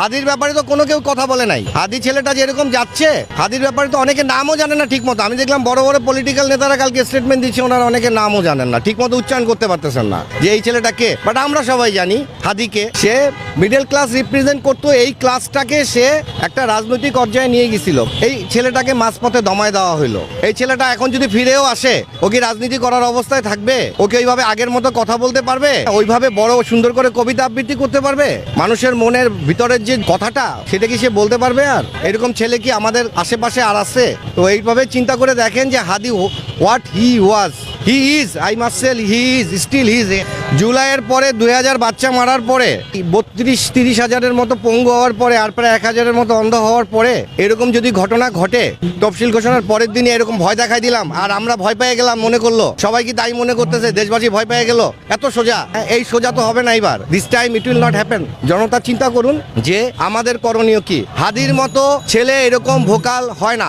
হাদির ব্যাপারে তো কোনো কেউ কথা বলে নাই। হাদি ছেলেটা যেরকম যাচ্ছে, হাদির ব্যাপারে তো অনেকে নামও জানে না ঠিক মতো আমি দেখলাম বড় বড় পলিটিক্যাল নেতারা কালকে স্টেটমেন্ট দিচ্ছে, ওনারা অনেকে নামও জানেন না ঠিক মতো উচ্চারণ করতে পারতেছেন না যে এই ছেলেটা কে। বাট আমরা সবাই জানি হাদিকে, সে মিডল ক্লাস রিপ্রেজেন্ট করতো, এই ক্লাসটাকে সে একটা রাজনৈতিক পর্যায়ে নিয়ে গেছিল। এই ছেলেটাকে মাঝপথে দমায় দেওয়া হলো এই ছেলেটা এখন যদি ফিরেও আসে, ও কি রাজনীতি করার অবস্থায় থাকবে? ওকে ওইভাবে আগের মতো কথা বলতে পারবে? ওইভাবে বড় সুন্দর করে কবিতা আবৃত্তি করতে পারবে? মানুষের মনের ভিতরের যে কথাটা, সেটা কি সে বলতে পারবে আর? এরকম ছেলে কি আমাদের আশেপাশে আর আসছে তো এইভাবে চিন্তা করে দেখেন যে Hadi what he was he is I muscle he is still his জুলাইয়ের পরে দুই হাজার বাচ্চা মারার পরে, বত্রিশ, তিরিশ হাজারের মতো পঙ্গু হওয়ার পরে আর প্রায় এক হাজারের মতো অন্ধ হওয়ার পরে এরকম যদি ঘটনা ঘটে, তফসিল ঘোষণার পরের দিনে এরকম ভয় দেখাই দিলাম। আর আমরা ভয় পেয়ে গেলাম, মনে করল, সবাই কি তাই মনে করতেছে? দেশবাসী ভয় পেয়ে গেল। এত সোজা, এই সোজা তো হবে না এবার। This time it will not happen জনতা, চিন্তা করুন যে আমাদের করণীয় কি? হাদির মতো ছেলে এরকম ভোকাল হয় না।